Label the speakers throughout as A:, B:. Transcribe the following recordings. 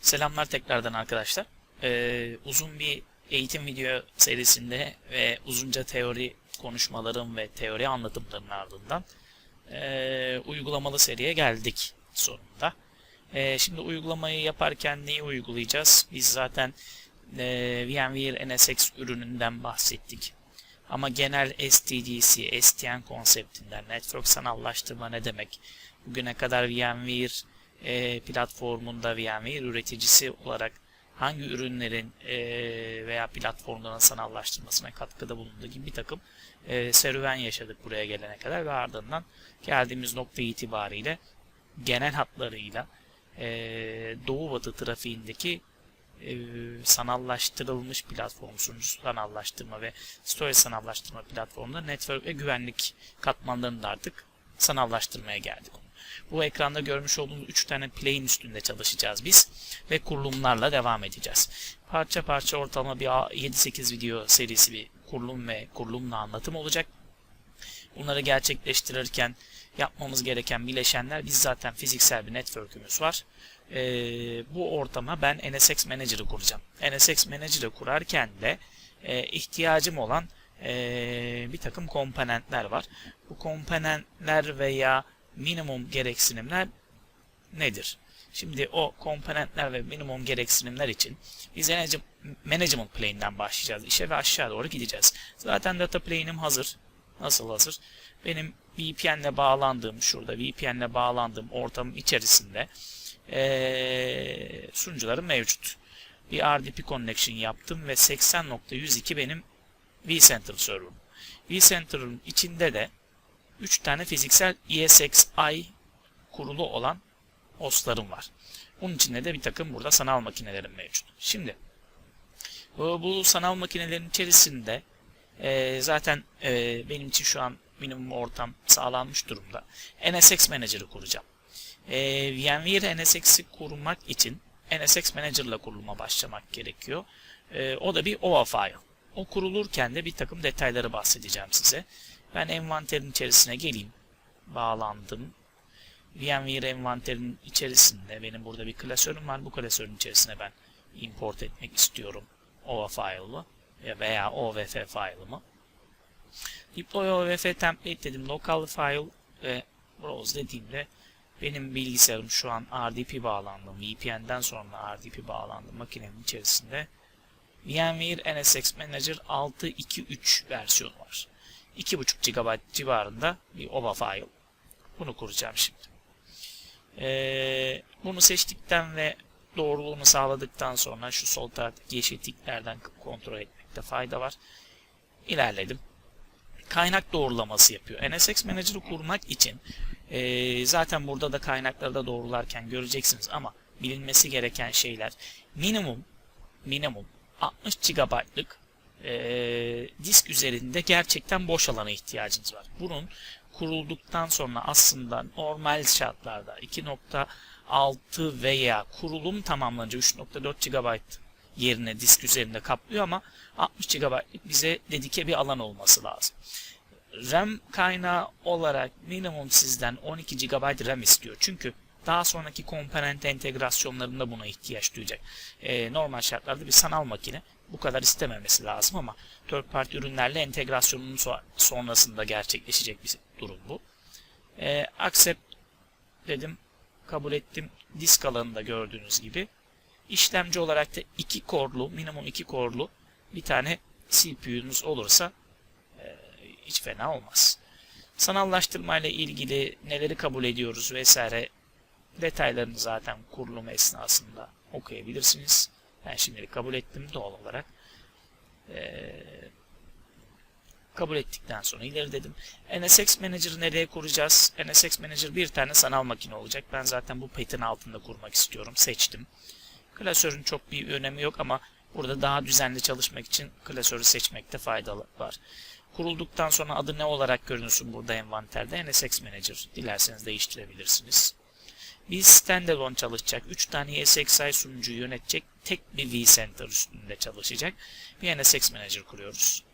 A: Selamlar tekrardan arkadaşlar. Ee, uzun bir eğitim video serisinde ve uzunca teori konuşmalarım ve teori anlatımlarının ardından ee, uygulamalı seriye geldik sonunda. Ee, şimdi uygulamayı yaparken neyi uygulayacağız? Biz zaten ee, VMware NSX ürününden bahsettik. Ama genel STDC, STN konseptinden, network sanallaştırma ne demek? Bugüne kadar VMware e, platformunda VMware üreticisi olarak hangi ürünlerin e, veya platformların sanallaştırmasına katkıda bulunduğu gibi bir takım e, serüven yaşadık buraya gelene kadar ve ardından geldiğimiz nokta itibariyle genel hatlarıyla e, Doğu Batı trafiğindeki e, sanallaştırılmış platform sunucu sanallaştırma ve storage sanallaştırma platformunda network ve güvenlik katmanlarını da artık sanallaştırmaya geldik. Bu ekranda görmüş olduğunuz 3 tane play'in üstünde çalışacağız biz ve kurulumlarla devam edeceğiz. Parça parça ortalama bir 7-8 video serisi bir kurulum ve kurulumla anlatım olacak. Bunları gerçekleştirirken yapmamız gereken bileşenler biz zaten fiziksel bir network'ümüz var. Ee, bu ortama ben NSX Manager'ı kuracağım. NSX Manager'ı kurarken de e, ihtiyacım olan e, bir takım komponentler var. Bu komponentler veya minimum gereksinimler nedir? Şimdi o komponentler ve minimum gereksinimler için biz management plane'den başlayacağız işe ve aşağı doğru gideceğiz. Zaten data plane'im hazır. Nasıl hazır? Benim VPN'le bağlandığım, şurada VPN'le bağlandığım ortamım içerisinde ee, sunucularım mevcut. Bir RDP connection yaptım ve 80.102 benim vCenter server'ım. vCenter'ın içinde de 3 tane fiziksel ESXi kurulu olan hostlarım var. Bunun içinde de bir takım burada sanal makinelerim mevcut. Şimdi bu, sanal makinelerin içerisinde e, zaten e, benim için şu an minimum ortam sağlanmış durumda. NSX Manager'ı kuracağım. E, VMware NSX'i kurmak için NSX Manager ile kuruluma başlamak gerekiyor. O da bir OA file. O kurulurken de bir takım detayları bahsedeceğim size. Ben envanterin içerisine geleyim. Bağlandım. VMware envanterin içerisinde benim burada bir klasörüm var. Bu klasörün içerisine ben import etmek istiyorum. OVA file'ı veya OVF file'ımı. Deploy OVF template dedim. Local file ve browse dediğimde benim bilgisayarım şu an RDP bağlandım. VPN'den sonra RDP bağlandım. Makinenin içerisinde VMware NSX Manager 6.2.3 versiyonu var. 2.5 GB civarında bir OBA file. Bunu kuracağım şimdi. Ee, bunu seçtikten ve doğruluğunu sağladıktan sonra şu sol taraftaki yeşil tiklerden kontrol etmekte fayda var. İlerledim. Kaynak doğrulaması yapıyor. NSX Manager'ı kurmak için e, zaten burada da kaynakları da doğrularken göreceksiniz ama bilinmesi gereken şeyler minimum minimum 60 GB'lık e, disk üzerinde gerçekten boş alana ihtiyacınız var. Bunun kurulduktan sonra aslında normal şartlarda 2.6 veya kurulum tamamlanınca 3.4 GB yerine disk üzerinde kaplıyor ama 60 GB'lık bize dedike bir alan olması lazım. RAM kaynağı olarak minimum sizden 12 GB RAM istiyor. Çünkü daha sonraki komponent entegrasyonlarında buna ihtiyaç duyacak. Ee, normal şartlarda bir sanal makine bu kadar istememesi lazım ama third party ürünlerle entegrasyonun sonrasında gerçekleşecek bir durum bu. E, accept dedim. Kabul ettim. Disk alanında gördüğünüz gibi. işlemci olarak da 2 korlu, minimum 2 korlu bir tane CPU'nuz olursa e, hiç fena olmaz. Sanallaştırma ile ilgili neleri kabul ediyoruz vesaire detaylarını zaten kurulum esnasında okuyabilirsiniz. Ben şimdilik kabul ettim doğal olarak. Ee, kabul ettikten sonra ileri dedim. NSX Manager'ı nereye kuracağız? NSX Manager bir tane sanal makine olacak. Ben zaten bu petin altında kurmak istiyorum. Seçtim. Klasörün çok bir önemi yok ama burada daha düzenli çalışmak için klasörü seçmekte faydalı var. Kurulduktan sonra adı ne olarak görünsün burada envanterde? NSX Manager. Dilerseniz değiştirebilirsiniz. Bir standalone çalışacak. 3 tane ESXi sunucuyu yönetecek. Tek bir vCenter üstünde çalışacak. Bir NSX Manager kuruyoruz.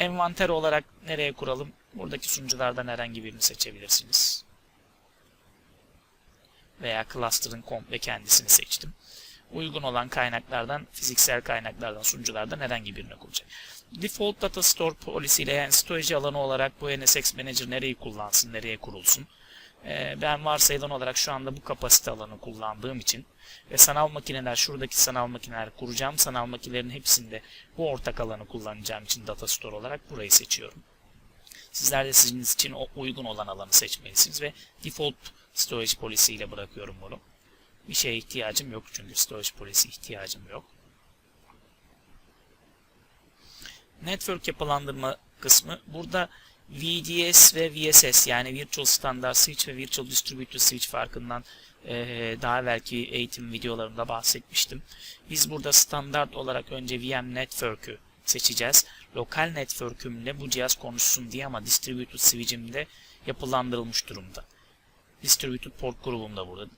A: Envanter olarak nereye kuralım? Buradaki sunuculardan herhangi birini seçebilirsiniz. Veya cluster'ın komple kendisini seçtim. uygun olan kaynaklardan, fiziksel kaynaklardan, sunuculardan herhangi birine kuracak. Default Data Store polisiyle yani storage'i alanı olarak bu NSX Manager nereyi kullansın, nereye kurulsun. Ee, ben varsayılan olarak şu anda bu kapasite alanı kullandığım için ve sanal makineler, şuradaki sanal makineler kuracağım sanal makinelerin hepsinde bu ortak alanı kullanacağım için Data Store olarak burayı seçiyorum. Sizler de sizin için o uygun olan alanı seçmelisiniz ve default storage policy ile bırakıyorum bunu. Bir şeye ihtiyacım yok çünkü storage policy ihtiyacım yok. Network yapılandırma kısmı. Burada VDS ve VSS yani Virtual Standard Switch ve Virtual Distributed Switch farkından ee, daha evvelki eğitim videolarımda bahsetmiştim. Biz burada standart olarak önce VM Network'ü seçeceğiz. Lokal network'ümle bu cihaz konuşsun diye ama Distributed Switch'imde yapılandırılmış durumda. Distributed Port grubum da burada.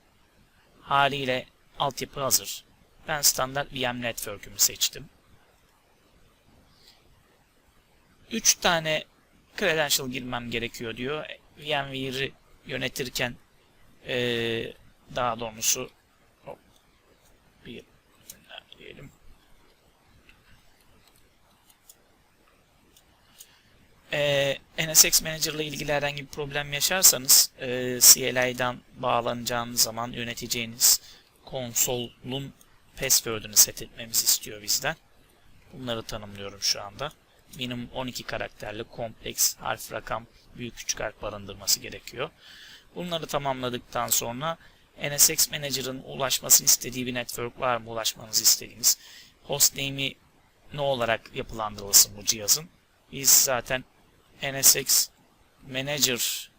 A: Haliyle altyapı hazır. Ben standart VM Network'ümü seçtim. 3 tane credential girmem gerekiyor diyor. VMware'i yönetirken ee, daha doğrusu hop, bir diyelim. Ee, NSX Manager ile ilgili herhangi bir problem yaşarsanız e, CLI'dan bağlanacağınız zaman yöneteceğiniz konsolun password'ünü set etmemizi istiyor bizden. Bunları tanımlıyorum şu anda. Minimum 12 karakterli kompleks harf rakam büyük küçük harf barındırması gerekiyor. Bunları tamamladıktan sonra NSX Manager'ın ulaşmasını istediği bir network var mı ulaşmanızı istediğiniz? Hostname'i ne olarak yapılandırılsın bu cihazın? Biz zaten NSX Manager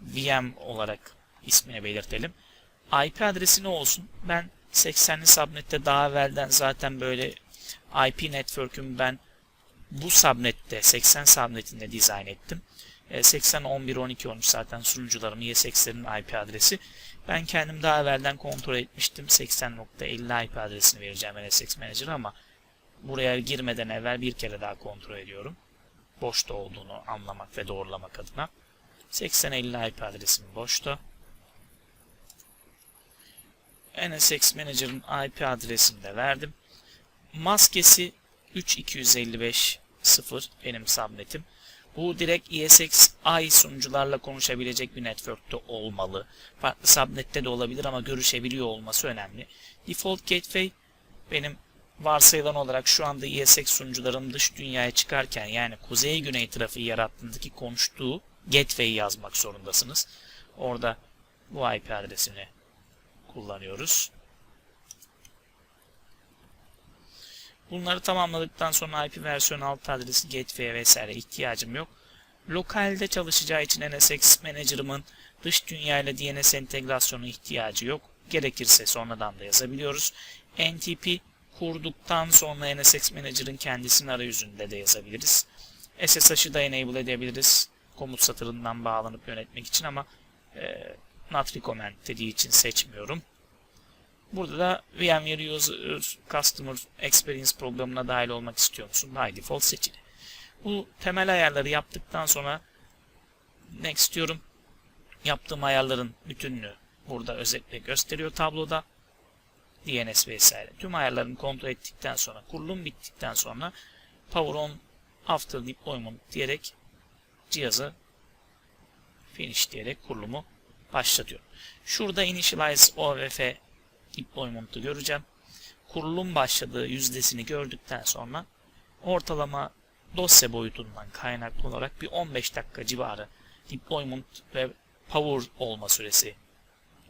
A: VM olarak ismini belirtelim. IP adresi ne olsun? Ben 80'li subnette daha evvelden zaten böyle IP network'ümü ben bu subnette 80 subnetinde dizayn ettim. 80 11 12 13 zaten sunucularım ESX'lerin IP adresi. Ben kendim daha evvelden kontrol etmiştim. 80.50 IP adresini vereceğim NSX Manager ama buraya girmeden evvel bir kere daha kontrol ediyorum. Boşta olduğunu anlamak ve doğrulamak adına. 80.50 IP adresim boşta. NSX Manager'ın IP adresini de verdim. Maskesi 3255.0 benim subnetim. Bu direkt ESXi sunucularla konuşabilecek bir network'te olmalı. Farklı subnette de olabilir ama görüşebiliyor olması önemli. Default Gateway benim varsayılan olarak şu anda ESX sunucuların dış dünyaya çıkarken yani kuzey güney trafiği yarattığındaki konuştuğu gateway'i yazmak zorundasınız. Orada bu IP adresini kullanıyoruz. Bunları tamamladıktan sonra IP versiyon alt adresi, gateway vesaire ihtiyacım yok. Lokalde çalışacağı için NSX Manager'ımın dış dünya ile DNS entegrasyonu ihtiyacı yok. Gerekirse sonradan da yazabiliyoruz. NTP kurduktan sonra NSX Manager'ın kendisinin arayüzünde de yazabiliriz. SSH'ı da enable edebiliriz. Komut satırından bağlanıp yönetmek için ama e, not recommend dediği için seçmiyorum. Burada da VMware User Customer Experience programına dahil olmak istiyor musun? By default seçili. Bu temel ayarları yaptıktan sonra next diyorum. Yaptığım ayarların bütününü burada özetle gösteriyor tabloda. DNS vesaire. Tüm ayarlarını kontrol ettikten sonra, kurulum bittikten sonra Power On After Deployment diyerek cihazı finish diyerek kurulumu başlatıyorum. Şurada Initialize OVF deployment'ı göreceğim. Kurulum başladığı yüzdesini gördükten sonra ortalama dosya boyutundan kaynaklı olarak bir 15 dakika civarı deployment ve power olma süresi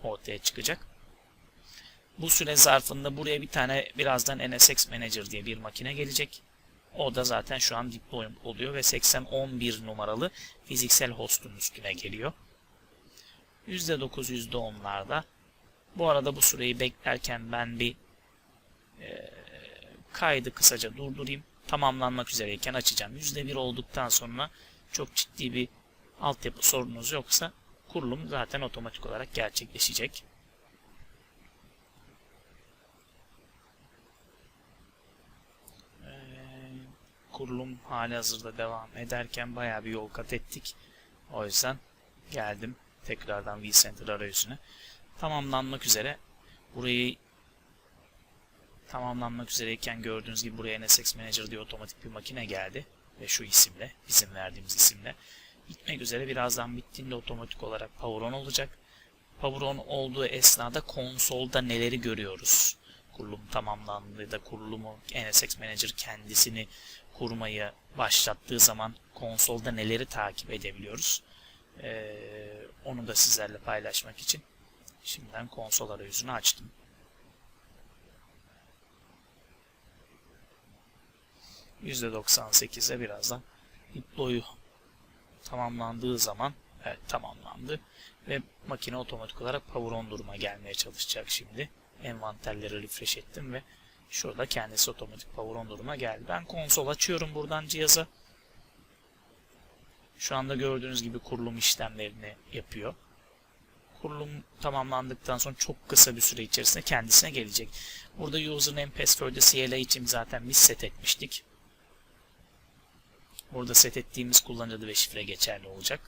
A: ortaya çıkacak. Bu süre zarfında buraya bir tane birazdan NSX Manager diye bir makine gelecek. O da zaten şu an deployment oluyor ve 8011 numaralı fiziksel hostun üstüne geliyor. %9 %10'larda bu arada bu süreyi beklerken ben bir e, kaydı kısaca durdurayım. Tamamlanmak üzereyken açacağım. %1 olduktan sonra çok ciddi bir altyapı sorunuz yoksa kurulum zaten otomatik olarak gerçekleşecek. Ee, kurulum hali hazırda devam ederken bayağı bir yol kat ettik. O yüzden geldim tekrardan vCenter arayüzüne tamamlanmak üzere. Burayı tamamlanmak üzereyken gördüğünüz gibi buraya NSX Manager diye otomatik bir makine geldi. Ve şu isimle, bizim verdiğimiz isimle. Bitmek üzere birazdan bittiğinde otomatik olarak Power On olacak. Power On olduğu esnada konsolda neleri görüyoruz? Kurulum tamamlandığında kurulumu NSX Manager kendisini kurmayı başlattığı zaman konsolda neleri takip edebiliyoruz? Ee, onu da sizlerle paylaşmak için şimdiden konsol arayüzünü açtım. %98'e birazdan deploy'u tamamlandığı zaman evet tamamlandı ve makine otomatik olarak power on duruma gelmeye çalışacak şimdi. Envanterleri refresh ettim ve şurada kendisi otomatik power on duruma geldi. Ben konsol açıyorum buradan cihaza. Şu anda gördüğünüz gibi kurulum işlemlerini yapıyor. Kurulum tamamlandıktan sonra çok kısa bir süre içerisinde kendisine gelecek. Burada username password'ı CLA için zaten biz set etmiştik. Burada set ettiğimiz kullanıcı adı ve şifre geçerli olacak.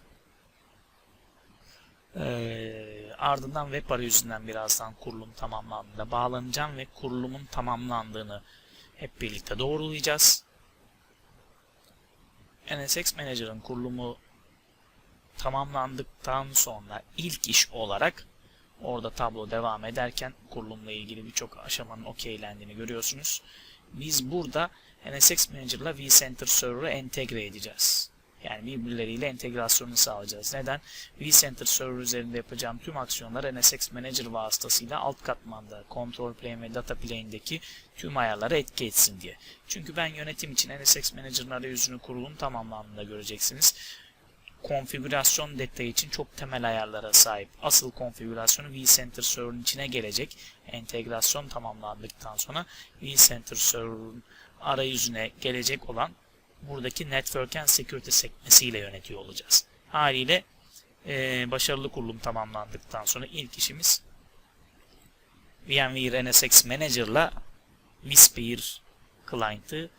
A: Ee, ardından web arayüzünden birazdan kurulum tamamlandığında bağlanacağım ve kurulumun tamamlandığını hep birlikte doğrulayacağız. NSX Manager'ın kurulumu tamamlandıktan sonra ilk iş olarak orada tablo devam ederken kurulumla ilgili birçok aşamanın okeylendiğini görüyorsunuz. Biz burada NSX Manager ile vCenter Server'ı entegre edeceğiz. Yani birbirleriyle entegrasyonu sağlayacağız. Neden? vCenter Server üzerinde yapacağım tüm aksiyonlar NSX Manager vasıtasıyla alt katmanda Control Plane ve Data Plane'deki tüm ayarlara etki etsin diye. Çünkü ben yönetim için NSX Manager'ın arayüzünü kurulum tamamlandığında göreceksiniz. Konfigürasyon detayı için çok temel ayarlara sahip. Asıl konfigürasyonu vCenter Server'ın içine gelecek. Entegrasyon tamamlandıktan sonra vCenter Server'ın arayüzüne gelecek olan buradaki Network and Security sekmesiyle yönetiyor olacağız. Haliyle e, başarılı kurulum tamamlandıktan sonra ilk işimiz VMware NSX Manager'la vSphere client'ı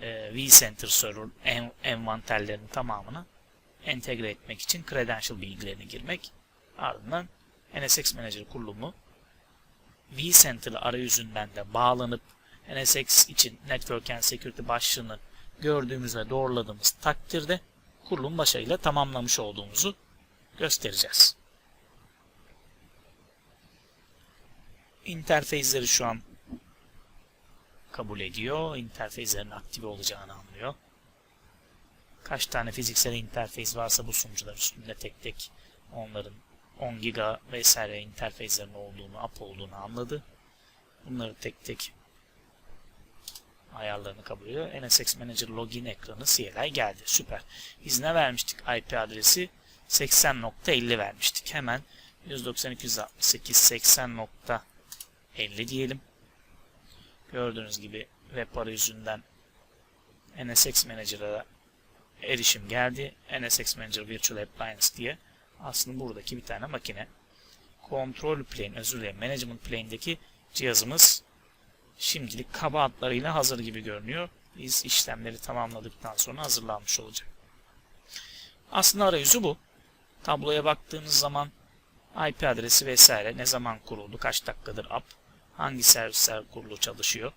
A: e, vCenter Server en, envanterlerinin tamamını entegre etmek için credential bilgilerini girmek. Ardından NSX Manager kurulumu vCenter arayüzünden de bağlanıp NSX için Network and Security başlığını gördüğümüz ve doğruladığımız takdirde kurulum başarıyla tamamlamış olduğumuzu göstereceğiz. İnterfeysleri şu an kabul ediyor. İnterfeyslerin aktive olacağını anlıyor. Kaç tane fiziksel interfeys varsa bu sunucular üstünde tek tek onların 10 giga vesaire interfeyslerin olduğunu, app olduğunu anladı. Bunları tek tek ayarlarını kabul ediyor. NSX Manager login ekranı CLI geldi. Süper. Biz ne vermiştik? IP adresi 80.50 vermiştik. Hemen 192.168.80.50 diyelim. Gördüğünüz gibi web arayüzünden NSX Manager'a erişim geldi. NSX Manager Virtual Appliance diye. Aslında buradaki bir tane makine. Control Plane, özür dilerim, Management Plane'deki cihazımız şimdilik kaba adlarıyla hazır gibi görünüyor. Biz işlemleri tamamladıktan sonra hazırlanmış olacak. Aslında arayüzü bu. Tabloya baktığınız zaman IP adresi vesaire ne zaman kuruldu, kaç dakikadır up, hangi servisler kurulu çalışıyor,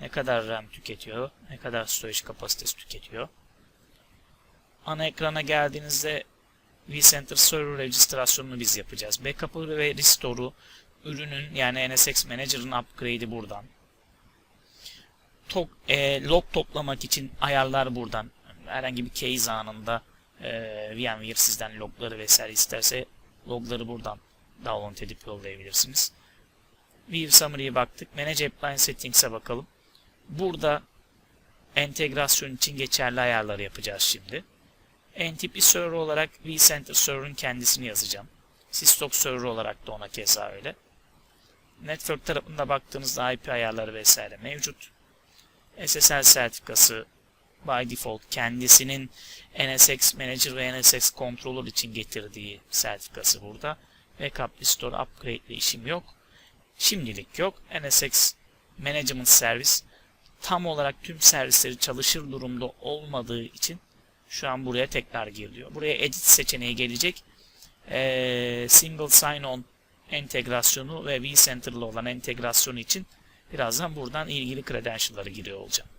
A: ne kadar RAM tüketiyor, ne kadar storage kapasitesi tüketiyor. Ana ekrana geldiğinizde vCenter Server registrasyonunu biz yapacağız. Backup'ı ve restore'u ürünün yani NSX Manager'ın upgrade'i buradan to e, log toplamak için ayarlar buradan. Herhangi bir case anında e, VMware sizden logları vesaire isterse logları buradan download edip yollayabilirsiniz. View Summary'ye baktık. Manage Appliance Settings'e bakalım. Burada entegrasyon için geçerli ayarları yapacağız şimdi. NTP server olarak vCenter server'ın kendisini yazacağım. Systock server olarak da ona keza öyle. Network tarafında baktığımızda IP ayarları vesaire mevcut. SSL sertifikası by default kendisinin NSX Manager ve NSX Controller için getirdiği sertifikası burada. Backup Restore Upgrade ile işim yok. Şimdilik yok. NSX Management Service tam olarak tüm servisleri çalışır durumda olmadığı için şu an buraya tekrar giriliyor. Buraya Edit seçeneği gelecek. Ee, single Sign-On entegrasyonu ve vCenter ile olan entegrasyonu için Birazdan buradan ilgili credential'ları giriyor olacağım.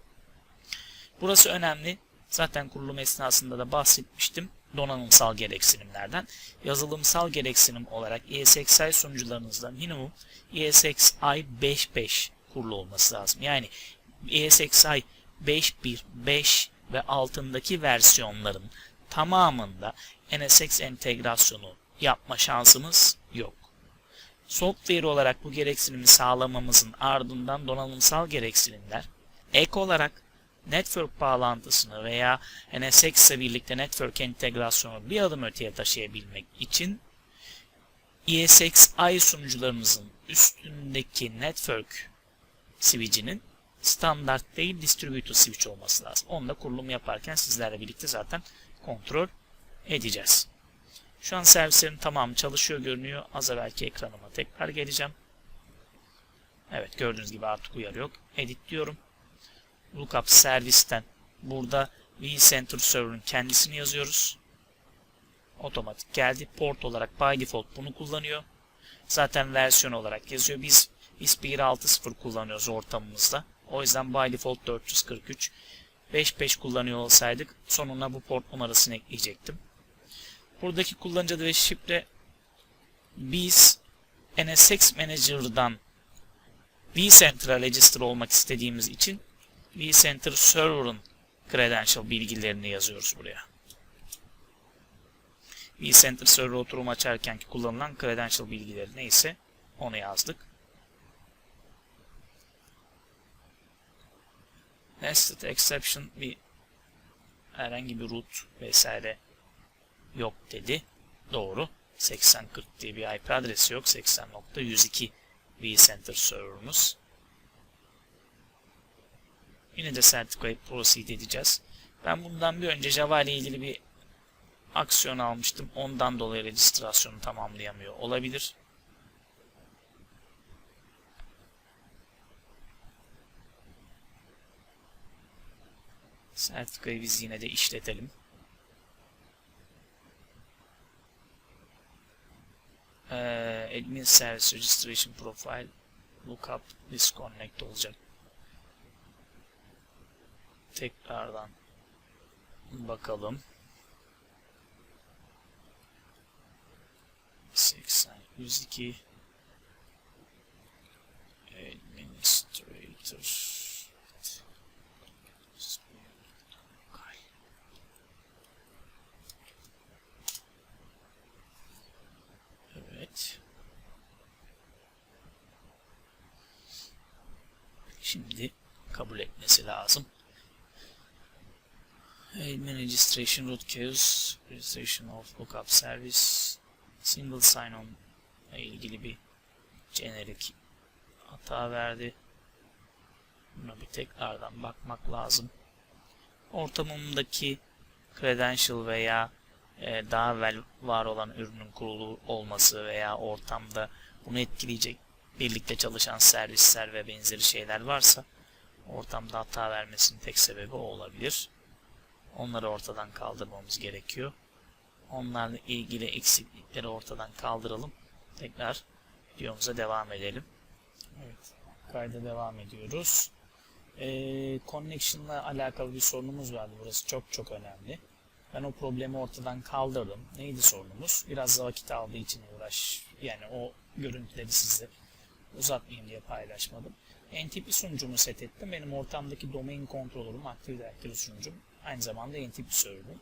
A: Burası önemli. Zaten kurulum esnasında da bahsetmiştim donanımsal gereksinimlerden. Yazılımsal gereksinim olarak ESXi sunucularınızda minimum ESXi 5.5 kurulu olması lazım. Yani ESXi 5.1, 5 ve altındaki versiyonların tamamında NSX entegrasyonu yapma şansımız yok. Software olarak bu gereksinimi sağlamamızın ardından donanımsal gereksinimler ek olarak network bağlantısını veya NSX ile birlikte network entegrasyonu bir adım öteye taşıyabilmek için ESXi sunucularımızın üstündeki network switch'inin standart değil distributed switch olması lazım. Onu da kurulum yaparken sizlerle birlikte zaten kontrol edeceğiz. Şu an servislerin tamamı çalışıyor görünüyor. Az evvelki ekranıma tekrar geleceğim. Evet gördüğünüz gibi artık uyarı yok. Edit diyorum. Lookup servisten burada vCenter server'ın kendisini yazıyoruz. Otomatik geldi. Port olarak by default bunu kullanıyor. Zaten versiyon olarak yazıyor. Biz ISP 1.6.0 kullanıyoruz ortamımızda. O yüzden by default 443 5.5 kullanıyor olsaydık sonuna bu port numarasını ekleyecektim. Buradaki kullanıcı adı ve şifre biz NSX Manager'dan vCenter'a register olmak istediğimiz için vCenter Server'ın credential bilgilerini yazıyoruz buraya. vCenter Server oturum açarken kullanılan credential bilgileri neyse onu yazdık. Nested exception bir herhangi bir root vesaire yok dedi. Doğru. 8040 diye bir IP adresi yok. 80.102 vCenter server'ımız. Yine de Certificate Proceed edeceğiz. Ben bundan bir önce Java ile ilgili bir aksiyon almıştım. Ondan dolayı registrasyonu tamamlayamıyor olabilir. Sertifikayı biz yine de işletelim. Ee, admin service registration profile lookup disconnect olacak. Tekrardan bakalım. 80 102 administrator Evet. Şimdi kabul etmesi lazım. Admin registration root cause, registration of lookup service, single sign-on ile ilgili bir generic hata verdi. Buna bir tekrardan bakmak lazım. Ortamımdaki credential veya e, daha evvel var olan ürünün kurulu olması veya ortamda bunu etkileyecek birlikte çalışan servisler ve benzeri şeyler varsa ortamda hata vermesinin tek sebebi o olabilir. Onları ortadan kaldırmamız gerekiyor. Onlarla ilgili eksiklikleri ortadan kaldıralım. Tekrar videomuza devam edelim. Evet, kayda devam ediyoruz. Ee, connection ile alakalı bir sorunumuz vardı. Burası çok çok önemli. Ben o problemi ortadan kaldırdım. Neydi sorunumuz? Biraz da vakit aldığı için uğraş. Yani o görüntüleri size uzatmayayım diye paylaşmadım. NTP sunucumu set ettim. Benim ortamdaki domain kontrolörüm, Active Directory sunucum. Aynı zamanda NTP server'ım.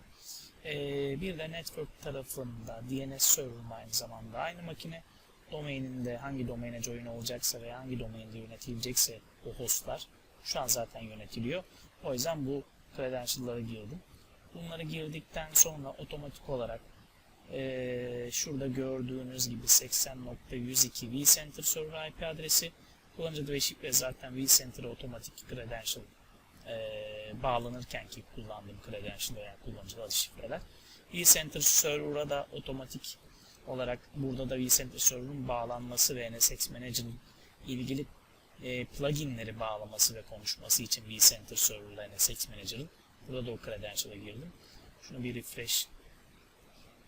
A: Ee, bir de network tarafında DNS server'ım aynı zamanda. Aynı makine domaininde hangi domaine join olacaksa veya hangi domainde yönetilecekse o hostlar şu an zaten yönetiliyor. O yüzden bu credential'ları girdim. Bunları girdikten sonra otomatik olarak e, şurada gördüğünüz gibi 80.102 vCenter server IP adresi kullanıcı adı ve şifre zaten vCenter'a otomatik credential e, bağlanırken ki kullandığım credential veya kullanıcı adı şifreler. vCenter server'a da otomatik olarak burada da vCenter server'ın bağlanması ve NSX Manager'ın ilgili e, pluginleri bağlaması ve konuşması için vCenter server ile NSX Manager'ın Burada da o credential'a girdim. Şunu bir refresh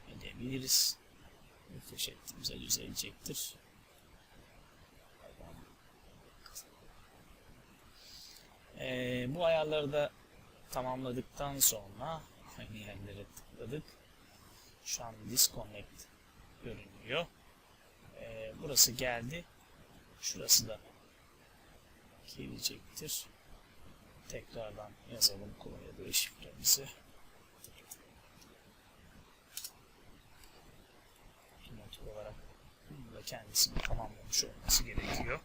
A: edebiliriz. Refresh ettiğimizde düzelecektir. Bu ayarları da tamamladıktan sonra aynı yerlere tıkladık. Şu an disconnect görünüyor. Ee, burası geldi. Şurası da gelecektir. Tekrardan yazalım kullanıcı şifremizi. Not olarak bunu da kendisini tamamlamış olması gerekiyor.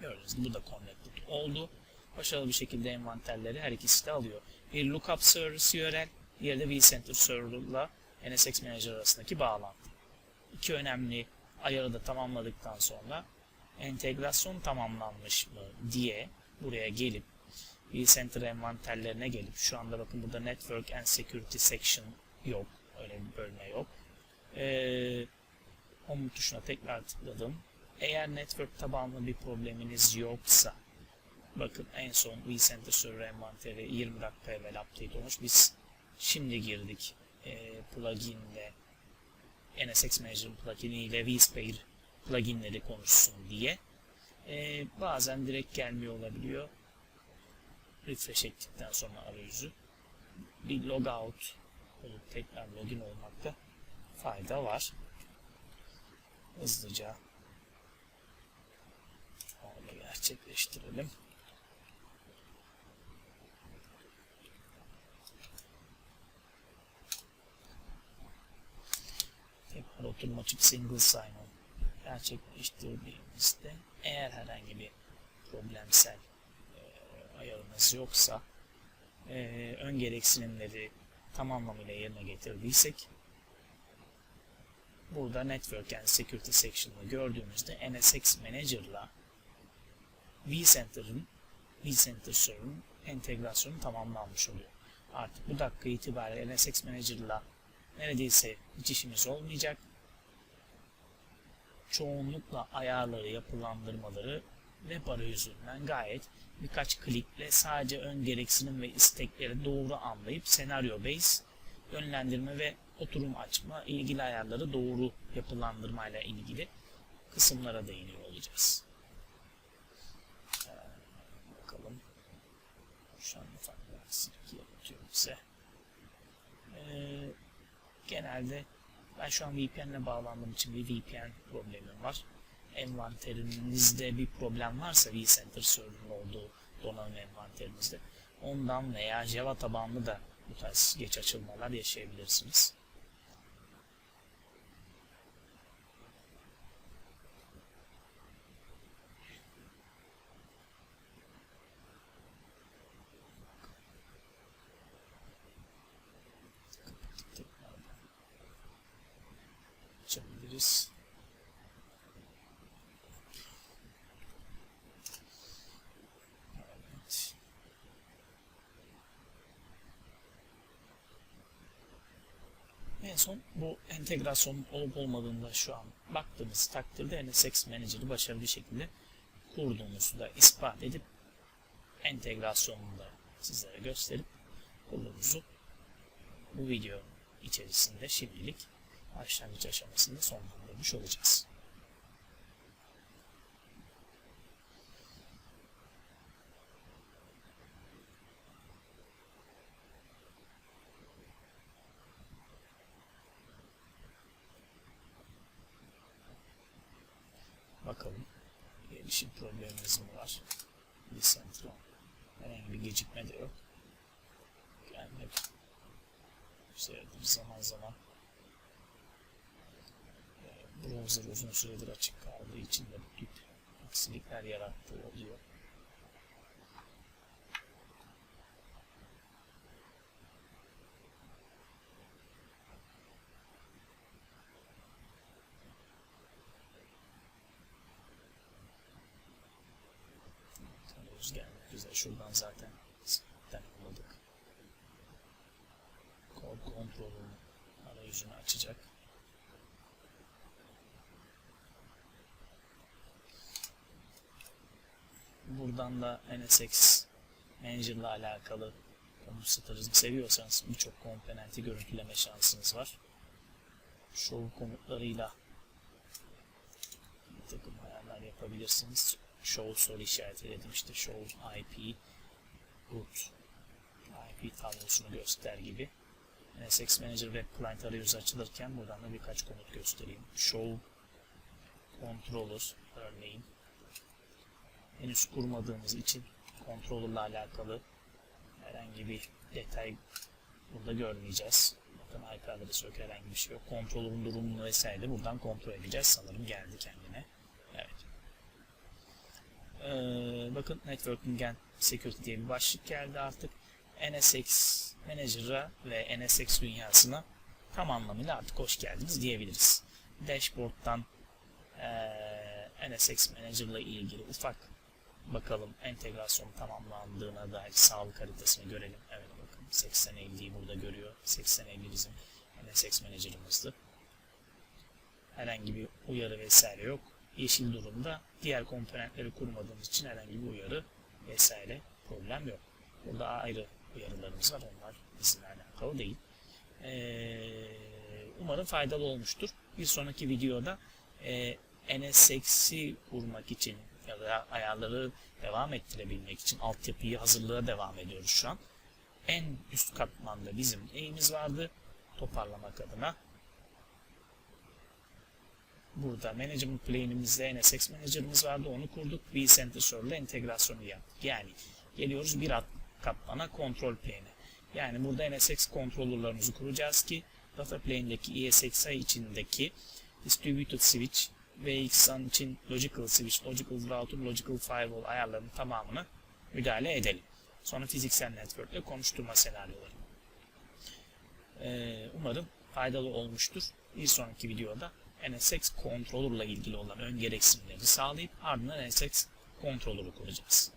A: Gördüğünüz gibi bu da connected oldu. Başarılı bir şekilde envanterleri her ikisi de alıyor. Bir lookup service URL, diğeri de vCenter server'la NSX Manager arasındaki bağlantı. İki önemli ayarı da tamamladıktan sonra entegrasyon tamamlanmış mı diye buraya gelip vCenter envanterlerine gelip şu anda bakın burada Network and Security Section yok. Öyle bir bölme yok. Ee, Home tuşuna tekrar tıkladım. Eğer network tabanlı bir probleminiz yoksa bakın en son vCenter Server envanteri 20 dakika evvel update olmuş. Biz şimdi girdik e, pluginle NSX Manager plugini ile vSphere pluginleri konuşsun diye. E, bazen direkt gelmiyor olabiliyor. Refresh ettikten sonra arayüzü bir logout olup tekrar login olmakta fayda var. Hızlıca onu gerçekleştirelim. Tekrar açıp single sign-on gerçekleştirdiğimizde eğer herhangi bir problemsel e, ayarınız yoksa e, ön gereksinimleri tam anlamıyla yerine getirdiysek burada Network and Security Section'ı gördüğümüzde NSX Manager'la vCenter'ın vCenter Server'ın entegrasyonu tamamlanmış oluyor. Artık bu dakika itibariyle NSX Manager'la neredeyse hiç işimiz olmayacak. Çoğunlukla ayarları, yapılandırmaları web arayüzünden gayet birkaç klikle sadece ön gereksinim ve istekleri doğru anlayıp senaryo base yönlendirme ve oturum açma, ilgili ayarları doğru yapılandırmayla ilgili kısımlara değiniyor olacağız. Ee, bakalım. Şu an ufak bir aksilik yaratıyor bize. Ee, genelde ben şu an VPN'le bağlandığım için bir VPN problemim var. Envanterinizde bir problem varsa vCenter server'ın olduğu donanım envanterinizde ondan veya Java tabanlı da bu tarz geç açılmalar yaşayabilirsiniz. açabiliriz. Evet. En son bu entegrasyon olup olmadığında şu an baktığımız takdirde NSX Manager'ı başarılı bir şekilde kurduğumuzu da ispat edip entegrasyonunu da sizlere gösterip kurduğumuzu bu video içerisinde şimdilik başlangıç aşamasında sonlandırmış olacağız. Bakalım gelişim problemimiz mi var? Lisentron. Herhangi bir gecikme de yok. Yani hep seyredir zaman zaman browser uzun süredir açık kaldığı için de bu tip aksilikler yarattığı oluyor. Gelmek üzere. Şuradan zaten tanımladık. Kod kontrolünü arayüzünü açacak. Buradan da NSX Manager ile alakalı stratejini seviyorsanız birçok komponenti görüntüleme şansınız var. Show komutlarıyla bir takım ayarlar yapabilirsiniz. Show soru işaretledim işte show IP root IP tablosunu göster gibi. NSX Manager Web Client arayüzü açılırken buradan da birkaç komut göstereyim. Show Controller örneğin. Henüz kurmadığımız için controller'la alakalı herhangi bir detay burada görmeyeceğiz. Bakın IP adresi yok herhangi bir şey yok. Controller'ın durumunu vesaire de buradan kontrol edeceğiz. Sanırım geldi kendine. Evet. Ee, bakın Networking and Security diye bir başlık geldi artık. NSX Manager'a ve NSX dünyasına tam anlamıyla artık hoş geldiniz diyebiliriz. Dashboard'dan eee NSX Manager ile ilgili ufak bakalım entegrasyon tamamlandığına dair sağlık haritasını görelim. Evet bakın 8050'yi burada görüyor. 8050 bizim NSX Manager'ımızdı. Herhangi bir uyarı vesaire yok. Yeşil durumda diğer komponentleri kurmadığımız için herhangi bir uyarı vesaire problem yok. Burada ayrı uyarılarımız var. Onlar bizimle alakalı değil. Ee, umarım faydalı olmuştur. Bir sonraki videoda e, NSX'i kurmak için ayarları devam ettirebilmek için altyapıyı hazırlığa devam ediyoruz şu an. En üst katmanda bizim neyimiz vardı? Toparlamak adına Burada Management Plane'imizde NSX Manager'ımız vardı. Onu kurduk. vCenter ile entegrasyonu yaptık. Yani geliyoruz bir alt katmana Control Plane'e. Yani burada NSX controller'larımızı kuracağız ki Data Plane'deki ESXi içindeki Distributed Switch VXLAN için Logical Switch, Logical Router, Logical Firewall ayarlarının tamamını müdahale edelim. Sonra fiziksel network ile konuşturma senaryoları. Ee, umarım faydalı olmuştur. Bir sonraki videoda NSX controller'la ilgili olan ön gereksinimleri sağlayıp ardından NSX controller'ı kuracağız.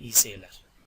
A: İyi seyirler.